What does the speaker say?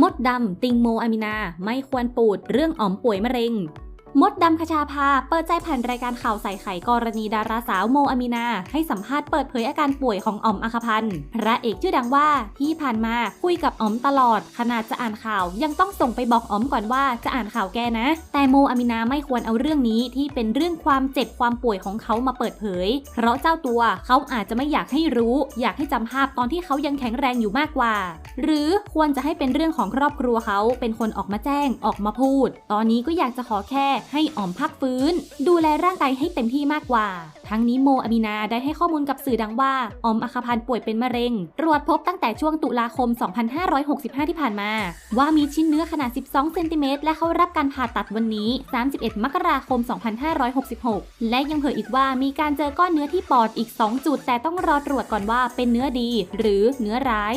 มดดำติงโมอามินา ไม่ควรปูดเรื่องอ๋อมป่วยมะเร็ง มดดำคชาภาเปิดใจผ่านรายการข่าวใส่ไข่กรณีดาราสาวโมอามินา ให้สัมภาษณ์เปิดเผยอาการป่วยของอ๋อมอัคพันธ์พระเอกชื่อดังว่าที่ผ่านมาคุยกับอ๋อมตลอด ขนาดจะอ่านข่าวยังต้องส่งไปบอกอ๋อมก่อนว่าจะอ่านข่าวแกนะ แต่โมอามินาไม่ควรเอาเรื่องนี้ที่เป็นเรื่องความเจ็บความป่วยของเขามาเปิดเผย เพราะเจ้าตัวเขาอาจจะไม่อยากให้รู้ อยากให้จำภาพตอนที่เขายังแข็งแรงอยู่มากกว่า หรือควรจะให้เป็นเรื่องของครอบครัวเขาเป็นคนออกมาแจ้งออกมาพูด ตอนนี้ก็อยากจะขอแค่ให้ออมพักฟื้น ดูแลร่างกายให้เต็มที่มากกว่า ทั้งนี้โมอามินาได้ให้ข้อมูลกับสื่อดังว่าออมอัคพันธ์ป่วยเป็นมะเร็ง ตรวจพบตั้งแต่ช่วงตุลาคม 2565 ที่ผ่านมา ว่ามีชิ้นเนื้อขนาด 12 เซนติเมตรและเข้ารับการผ่าตัดวันนี้ 31 มกราคม 2566 และยังเผยอีกว่ามีการเจอก้อนเนื้อที่ปอดอีก 2 จุด แต่ต้องรอตรวจก่อนว่าเป็นเนื้อดี หรือเนื้อร้าย